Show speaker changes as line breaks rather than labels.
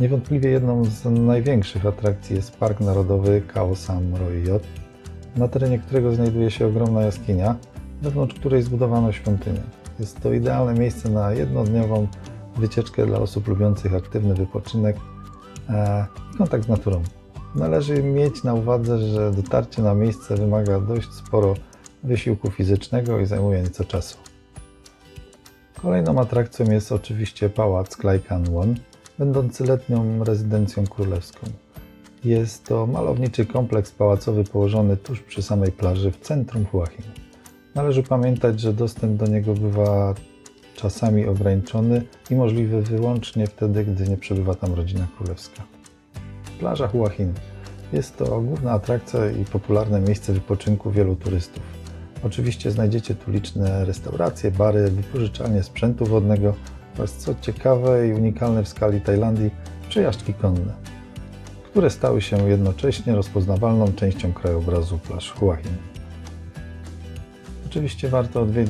Niewątpliwie jedną z największych atrakcji jest Park Narodowy Khao Royot, na terenie którego znajduje się ogromna jaskinia, wewnątrz której zbudowano świątynię. Jest to idealne miejsce na jednodniową wycieczkę dla osób lubiących aktywny wypoczynek e, i kontakt z naturą. Należy mieć na uwadze, że dotarcie na miejsce wymaga dość sporo wysiłku fizycznego i zajmuje nieco czasu. Kolejną atrakcją jest oczywiście pałac Klaikan-Won, będący letnią rezydencją królewską. Jest to malowniczy kompleks pałacowy położony tuż przy samej plaży w centrum Hua Hin. Należy pamiętać, że dostęp do niego bywa czasami ograniczony i możliwy wyłącznie wtedy, gdy nie przebywa tam rodzina królewska. Plaża Hua Hin jest to główna atrakcja i popularne miejsce wypoczynku wielu turystów. Oczywiście znajdziecie tu liczne restauracje, bary, wypożyczalnie sprzętu wodnego oraz co ciekawe i unikalne w skali Tajlandii przejażdżki konne, które stały się jednocześnie rozpoznawalną częścią krajobrazu plaż Hua. Oczywiście warto odwiedzić